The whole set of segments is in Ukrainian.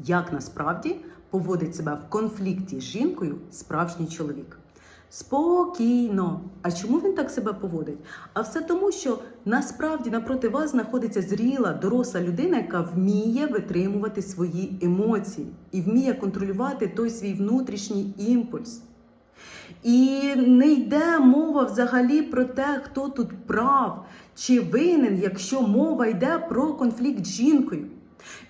Як насправді поводить себе в конфлікті з жінкою справжній чоловік? Спокійно. А чому він так себе поводить? А все тому, що насправді напроти вас знаходиться зріла, доросла людина, яка вміє витримувати свої емоції і вміє контролювати той свій внутрішній імпульс. І не йде мова взагалі про те, хто тут прав чи винен, якщо мова йде про конфлікт з жінкою.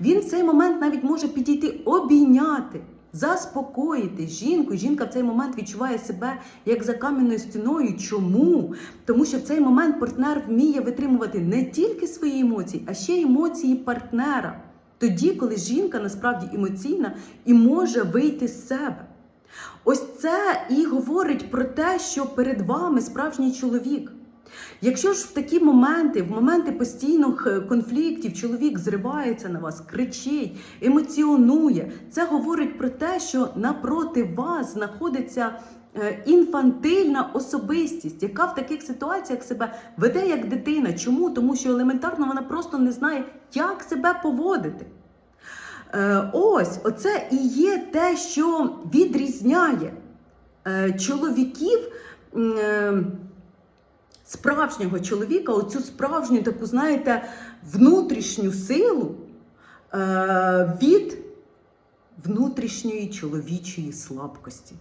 Він в цей момент навіть може підійти обійняти, заспокоїти жінку. Жінка в цей момент відчуває себе як за кам'яною стіною. Чому? Тому що в цей момент партнер вміє витримувати не тільки свої емоції, а ще емоції партнера. Тоді, коли жінка насправді емоційна і може вийти з себе. Ось це і говорить про те, що перед вами справжній чоловік. Якщо ж в такі моменти, в моменти постійних е, конфліктів, чоловік зривається на вас, кричить, емоціонує, це говорить про те, що напроти вас знаходиться е, інфантильна особистість, яка в таких ситуаціях себе веде як дитина. Чому? Тому що елементарно вона просто не знає, як себе поводити. Е, Ось, оце і є те, що відрізняє чоловіків. Справжнього чоловіка, оцю справжню таку, знаєте, внутрішню силу е, від внутрішньої чоловічої слабкості.